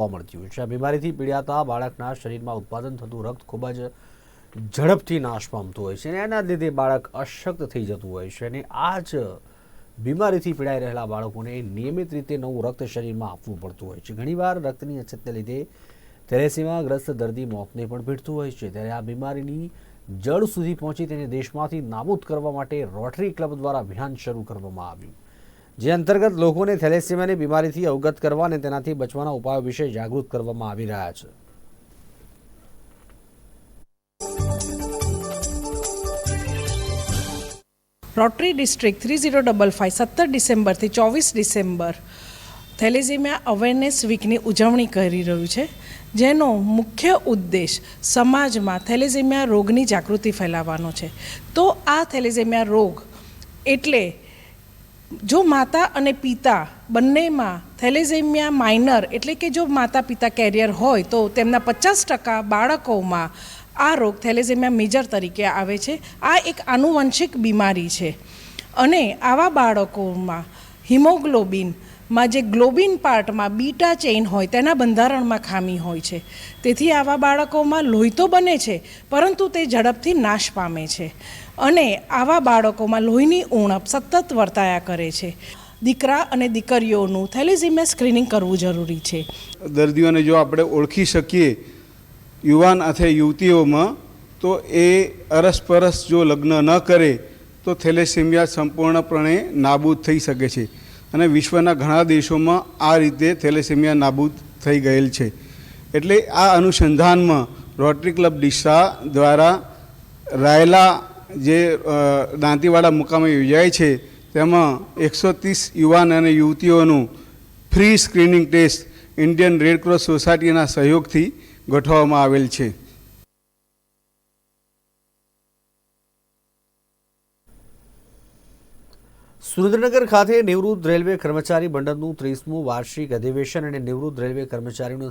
હોય છે. આ બીમારીથી પીડાતા બાળકના શરીરમાં ઉત્પાદન થતું રક્ત ખૂબ જ ઝડપથી નાશ પામતું હોય છે અને એના લીધે બાળક અશક્ત થઈ જતું હોય છે અને આ જ બીમારીથી પીડાઈ રહેલા બાળકોને નિયમિત રીતે નવું રક્ત શરીરમાં આપવું પડતું હોય છે. ઘણીવાર રક્તની અછતને લીધે થેલેસીમાં ગ્રસ્ત દર્દી મોતને પણ ભેટતું હોય છે. ત્યારે આ બીમારીની જડ સુધી પહોંચી તેને દેશમાંથી નાબૂદ કરવા માટે રોટરી ક્લબ દ્વારા અભિયાન શરૂ કરવામાં આવ્યું. જે અંતર્ગત લોકોને થેલેસેમિયાની બીમારીથી અવગત કરવા અને તેનાથી બચવાના ઉપાયો વિશે જાગૃત કરવામાં આવી રહ્યા છે. Rotary district three zero double five, સત્તર ડિસેમ્બરથી ચોવીસ ડિસેમ્બર થેલેઝેમિયા અવેરનેસ વીકની ઉજવણી કરી રહ્યું છે, જેનો મુખ્ય ઉદ્દેશ સમાજમાં થેલેઝેમિયા રોગની જાગૃતિ ફેલાવવાનો છે. તો આ થેલેઝેમિયા રોગ એટલે જો માતા અને પિતા બંનેમાં થેલેઝેમિયા માઇનર એટલે કે જો માતા પિતા કેરિયર હોય તો તેમના પચાસ ટકા બાળકોમાં આ રોગ થેલેઝેમિયા મેજર તરીકે આવે છે. આ એક આનુવંશિક બીમારી છે. અને આવા બાળકોમાં હિમોગ્લોબિનમાં જે ગ્લોબિન પાર્ટમાં બીટા ચેઇન હોય તેના બંધારણમાં ખામી હોય છે. તેથી આવા બાળકોમાં લોહી તો બને છે, પરંતુ તે ઝડપથી નાશ પામે છે. અને આવા બાળકોમાં લોહીની ઉણપ સતત વર્તાયા કરે છે. દીકરા અને દીકરીઓનું થેલેઝેમિયા સ્ક્રીનિંગ કરવું જરૂરી છે. દર્દીઓને જો આપણે ઓળખી શકીએ યુવાન અથવા યુવતીઓમાં, તો એ અરસપરસ જો લગ્ન ન કરે, તો થેલેસેમિયા સંપૂર્ણપણે નાબૂદ થઈ શકે છે. અને વિશ્વના ઘણા દેશોમાં આ રીતે થેલેસેમિયા નાબૂદ થઈ ગયેલ છે. એટલે આ અનુસંધાનમાં રોટરી ક્લબ ડીસા દ્વારા રાયલા જે દાંતીવાડા મુકામે યોજાય છે, તેમાં એકસો ત્રીસ યુવાન અને યુવતીઓનું free screening test Indian red cross સોસાયટીના સહયોગથી ગોઠવવામાં આવેલ છે. સુરેન્દ્રનગર ખાતે નિવૃત્ત રેલવે કર્મચારી મંડળનું ત્રીસમું વાર્ષિક અધિવેશન અને નિવૃત્ત રેલવે કર્મચારીઓનું